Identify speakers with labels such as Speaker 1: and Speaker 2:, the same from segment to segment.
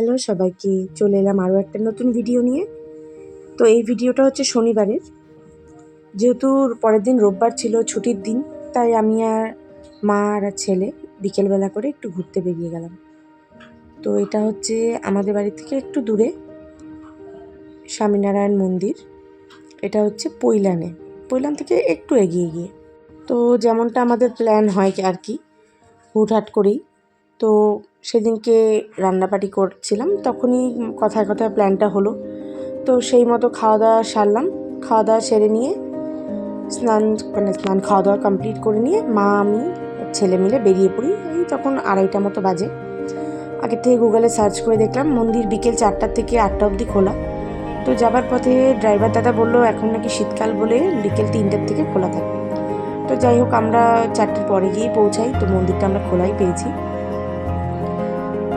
Speaker 1: Hello, সবাইকে চলে এলাম আরও একটা নতুন ভিডিও নিয়ে। তো এই ভিডিওটা হচ্ছে শনিবারের। যেহেতু পরের দিন রোববার ছিল ছুটির দিন, তাই আমি আর মা আর ছেলে বিকেলবেলা করে একটু ঘুরতে বেরিয়ে গেলাম। তো এটা হচ্ছে আমাদের বাড়ি থেকে একটু দূরে স্বামীনারায়ণ মন্দির। এটা হচ্ছে পৈলানে। পৈলান থেকে একটু এগিয়ে গিয়ে। তো যেমনটা আমাদের প্ল্যান হয় আর কি, হুটহাট করেই। তো সেদিনকে রান্নাবাড়ি করছিলাম, তখনই কথায় কথায় প্ল্যানটা হলো। তো সেই মতো খাওয়া দাওয়া সারলাম খাওয়া দাওয়া সেরে নিয়ে, স্নান মানে স্নান খাওয়া দাওয়া কমপ্লিট করে নিয়ে মা, আমি, ছেলে মিলে বেরিয়ে পড়ি, এই তখন আড়াইটা মতো বাজে। আগে থেকে গুগলে সার্চ করে দেখলাম, মন্দির বিকেল চারটার থেকে আটটা অবধি খোলা। তো যাবার পথে ড্রাইভার দাদা বলল, এখন নাকি শীতকাল বলে বিকেল তিনটার থেকে খোলা থাকে তো যাই হোক, আমরা চারটের পরে গিয়েই পৌঁছাই, তো মন্দিরটা আমরা খোলাই পেয়েছি।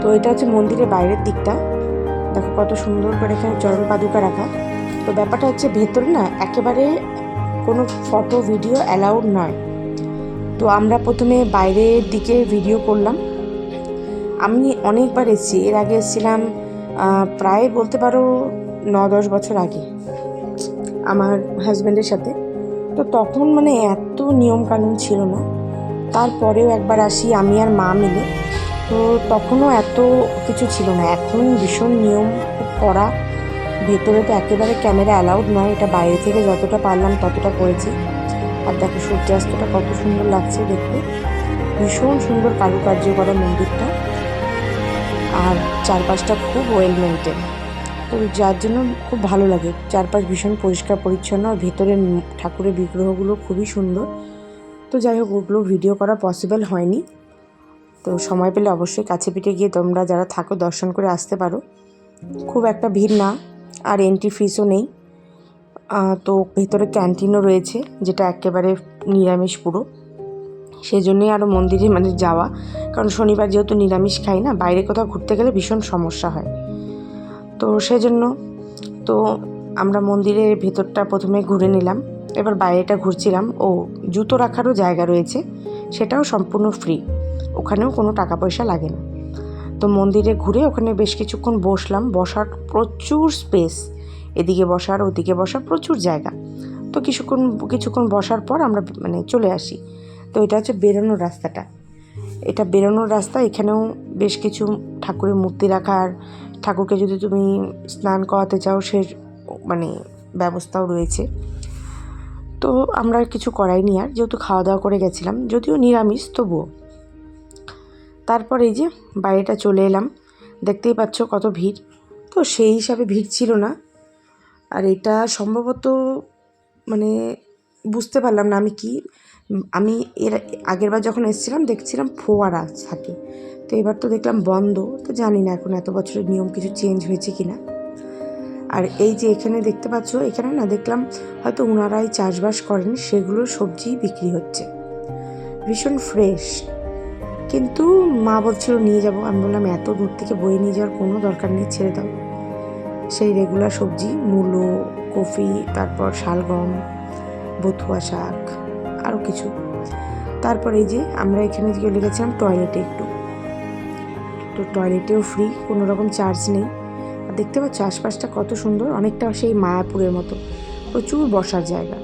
Speaker 1: তো এটা হচ্ছে মন্দিরের বাইরের দিকটা। দেখো কত সুন্দর করে এখানে চরণ পাদুকা রাখা। তো ব্যাপারটা হচ্ছে ভেতরে না একেবারে কোনো ফটো ভিডিও অ্যালাউড নয়। তো আমরা প্রথমে বাইরের দিকে ভিডিও করলাম। আমি অনেকবার এসেছি। এর আগে এসেছিলাম প্রায় বলতে পারো ন দশ বছর আগে আমার হাজব্যান্ডের সাথে। তো তখন মানে এত নিয়মকানুন ছিল না। তারপরেও একবার আসি আমি আর মা মিলে। তো তখনও এত কিছু ছিল না। এখন ভীষণ নিয়ম করা। ভেতরে তো একেবারে ক্যামেরা অ্যালাউড নয়। এটা বাইরে থেকে যতটা পারলাম ততটা করেছি। আর দেখো সূর্যাস্তটা কত সুন্দর লাগছে দেখতে। ভীষণ সুন্দর কারুকার্য করা মন্দিরটা। আর চারপাশটা খুব ওয়েল মেনটেন তো যার জন্য খুব ভালো লাগে। চারপাশ ভীষণ পরিষ্কার, পরিচ্ছন্ন। আর ভেতরের ঠাকুরের বিগ্রহগুলো খুবই সুন্দর। তো যাই হোক, ওগুলো ভিডিও করা পসিবল হয়নি। তো সময় পেলে অবশ্যই কাছে পিঠে গিয়ে তোমরা যারা থাকো, দর্শন করে আসতে পারো। খুব একটা ভিড় না, আর এন্ট্রি ফিসও নেই। তো ভেতরে ক্যান্টিনও রয়েছে, যেটা একেবারে নিরামিষ পুরো। সেই জন্যই আরও মন্দিরে মানে যাওয়া, কারণ শনিবার যেহেতু নিরামিষ খাই না, বাইরে কোথাও ঘুরতে গেলে ভীষণ সমস্যা হয়। তো সেজন্য, তো আমরা মন্দিরের ভেতরটা প্রথমে ঘুরে নিলাম। এবার বাইরেটা ঘুরছিলাম। ও, জুতো রাখারও জায়গা রয়েছে, সেটাও সম্পূর্ণ ফ্রি ওখানেও কোনো টাকা পয়সা লাগে না। তো মন্দিরে ঘুরে ওখানে বেশ কিছুক্ষণ বসলাম। বসার প্রচুর স্পেস এদিকে বসার, ওদিকে বসার প্রচুর জায়গা। তো কিছুক্ষণ কিছুক্ষণ বসার পর আমরা মানে চলে আসি। তো এটা হচ্ছে বেরোনোর রাস্তাটা। এটা বেরোনোর রাস্তা। এখানেও বেশ কিছু ঠাকুরের মূর্তি রাখার ঠাকুরকে যদি তুমি স্নান করাতে চাও, সে মানে ব্যবস্থাও রয়েছে। তো আমরা কিছু করাইনি আর। যেহেতু খাওয়া দাওয়া করে গেছিলাম, যদিও নিরামিষ, তবুও। তারপর এই যে বাইরেটা চলে এলাম। দেখতেই পাচ্ছ কত ভিড়। তো সেই হিসাবে ভিড় ছিল না। আর এটা সম্ভবত মানে বুঝতে পারলাম না আমি কি। আমি এর আগেরবার যখন এসেছিলাম দেখছিলাম ফোয়ারা থাকে। তো এবার তো দেখলাম বন্ধ। তো জানি না এখন এত বছরের নিয়ম কিছু চেঞ্জ হয়েছে কি না আর এই যে এখানে দেখতে পাচ্ছ, এখানে না দেখলাম হয়তো ওনারাই চাষবাস করেন, সেগুলো সবজি বিক্রি হচ্ছে। ভীষণ ফ্রেশ কিন্তু মা বলছিল, নিয়ে যাব। আমি বললাম, এত দূর থেকে বয়ে নিয়ে যাওয়ার কোনো দরকার নেই, ছেড়ে দাও। সেই রেগুলার সবজি, মূলো, কফি, তারপর শালগম, বথুয়া শাক, আরও কিছু। তারপর এই যে আমরা এখানে চলে গেছিলাম টয়লেটে একটু। তো টয়লেটেও ফ্রি কোনো রকম চার্জ নেই। আর দেখতে পাচ্ছ আশপাশটা কত সুন্দর, অনেকটা সেই মায়াপুরের মতো। প্রচুর বসার জায়গা,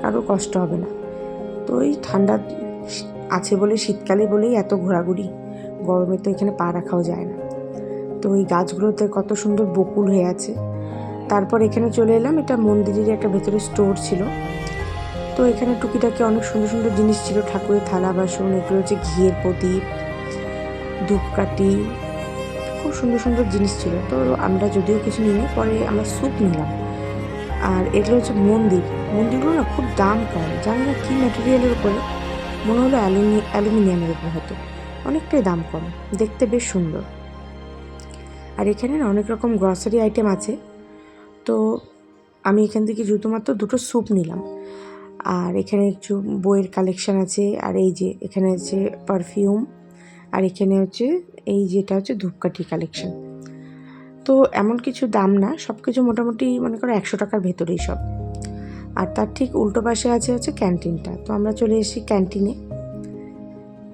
Speaker 1: কারও কষ্ট হবে না। তো এই ঠান্ডা আছে বলে শীতকালে বলেই এত ঘোরাঘুরি। গরমে তো এখানে পা রাখাও যায় না। তো ওই গাছগুলোতে কত সুন্দর বকুল হয়ে আছে। তারপর এখানে চলে এলাম। এটা মন্দিরের একটা ভেতরে স্টোর ছিল। তো এখানে টুকিটাকি অনেক সুন্দর সুন্দর জিনিস ছিল। ঠাকুরের থালা, বাসন, এগুলো হচ্ছে ঘিয়ের প্রদীপ, ধূপকাঠি, খুব সুন্দর সুন্দর জিনিস ছিল। তো আমরা যদিও কিছু নিই পরে আমরা স্যুপ নিলাম। আর এগুলো হচ্ছে মন্দির। মন্দিরগুলো না খুব দাম কম। জানি না কী ম্যাটেরিয়ালের উপরে। মনে হলো অ্যালুমি, অ্যালুমিনিয়ামের উপর হতো। অনেকটাই দাম কম, দেখতে বেশ সুন্দর। আর এখানে অনেক রকম গ্রসারি আইটেম আছে। তো আমি এখান থেকে শুধুমাত্র দুটো স্যুপ নিলাম। আর এখানে একটু বইয়ের কালেকশান আছে, আর এই যে এখানে আছে পারফিউম আর এখানে হচ্ছে এই যেটা হচ্ছে ধূপকাঠি কালেকশন তো এমন কিছু দাম না সব কিছু মোটামুটি মনে করো একশো টাকার ভেতরেই সব। আর তার ঠিক উল্টো পাশে আছে হচ্ছে ক্যান্টিনটা। তো আমরা চলে এসেছি ক্যান্টিনে।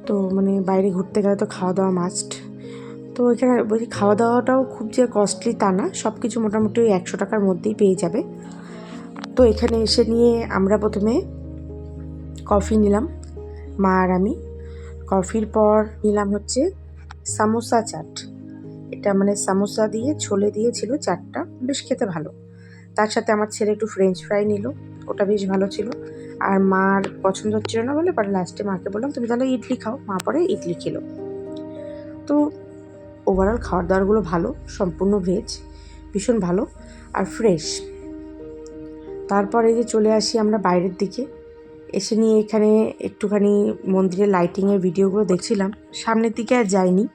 Speaker 1: তো মানে বাইরে ঘুরতে গেলে তো খাওয়া দাওয়া মাস্ট তো এখানে বলছি খাওয়া দাওয়াটাও খুব যে কস্টলি তা না সব কিছু মোটামুটি ওই একশো টাকার মধ্যেই পেয়ে যাবে। তো এখানে এসে নিয়ে আমরা প্রথমে কফি নিলাম, মা আর আমি। কফির পর নিলাম হচ্ছে সামোসা চাট এটা মানে সামোসা দিয়ে, ছোলে দিয়েছিল চাটটা বেশ খেতে ভালো। তার সাথে আমার ছেলে একটু ফ্রেঞ্চ ফ্রাই নিল। ওটা বেশ ভালো ছিল। আর মার পছন্দ হচ্ছিল না বলে পরে লাস্টে মাকে বললাম, তুমি তাহলে ইডলি খাও। মা পরে ইডলি খেলো। তো ওভারঅল খাওয়ার দাওয়ারগুলো ভালো, সম্পূর্ণ ভেজ ভীষণ ভালো আর ফ্রেশ তারপরে যে চলে আসি আমরা বাইরের দিকে, এসে নিয়ে এখানে একটুখানি মন্দিরের লাইটিংয়ের ভিডিওগুলো দেখছিলাম। সামনের দিকে আর যাইনি।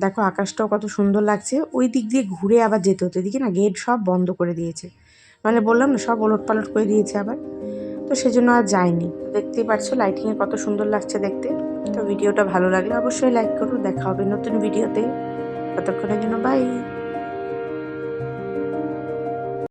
Speaker 1: দেখো আকাশটাও কত সুন্দর লাগছে। ওই দিক দিয়ে ঘুরে আবার যেতে হতো। এদিকে না গেট সব বন্ধ করে দিয়েছে। মানে বললাম না, সব ওলট পালট করে দিয়েছে আবার। তো সেজন্য আর যায়নি দেখতেই পাচ্ছ লাইটিংয়ে কত সুন্দর লাগছে দেখতে। তো ভিডিওটা ভালো লাগলে অবশ্যই লাইক করো, দেখা হবে নতুন ভিডিওতে ততক্ষণের জন্য বাই